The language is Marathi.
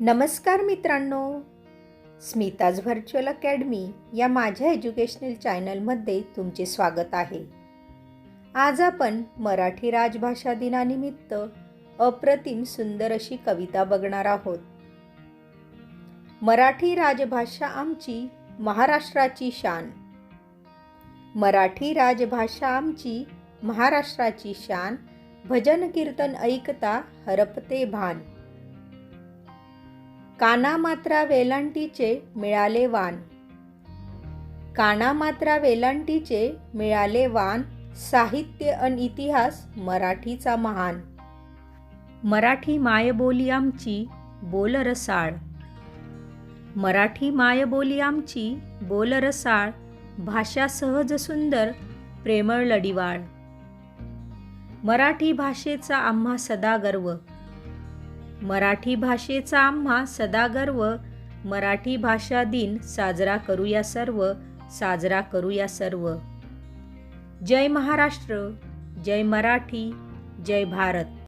नमस्कार मित्रांनो. स्मिताज व्हर्च्युअल अकॅडमी या माझ्या एज्युकेशनल चॅनलमध्ये तुमचे स्वागत आहे. आज आपण मराठी राजभाषा दिनानिमित्त अप्रतिम सुंदर अशी कविता बघणार आहोत. मराठी राजभाषा आमची महाराष्ट्राची शान. मराठी राजभाषा आमची महाराष्ट्राची शान. भजन कीर्तन ऐकता हरपते भान. काना मात्रा वेलांटीचे मिळाले वान. काना मात्रा वेलांटीचे मिळाले वान साहित्य अन इतिहास मराठीचा महान. मराठी मायबोली आमची बोल रसाळ मराठी मायबोली आमची बोल रसाळ भाषा सहज सुंदर प्रेमळ लढिवाळ मराठी भाषेचा आम्हा सदा गर्व मराठी भाषेचा आम्हा सदा गर्व. मराठी भाषा दिन साजरा करूया सर्व साजरा करूया सर्व. जय महाराष्ट्र जय मराठी जय भारत.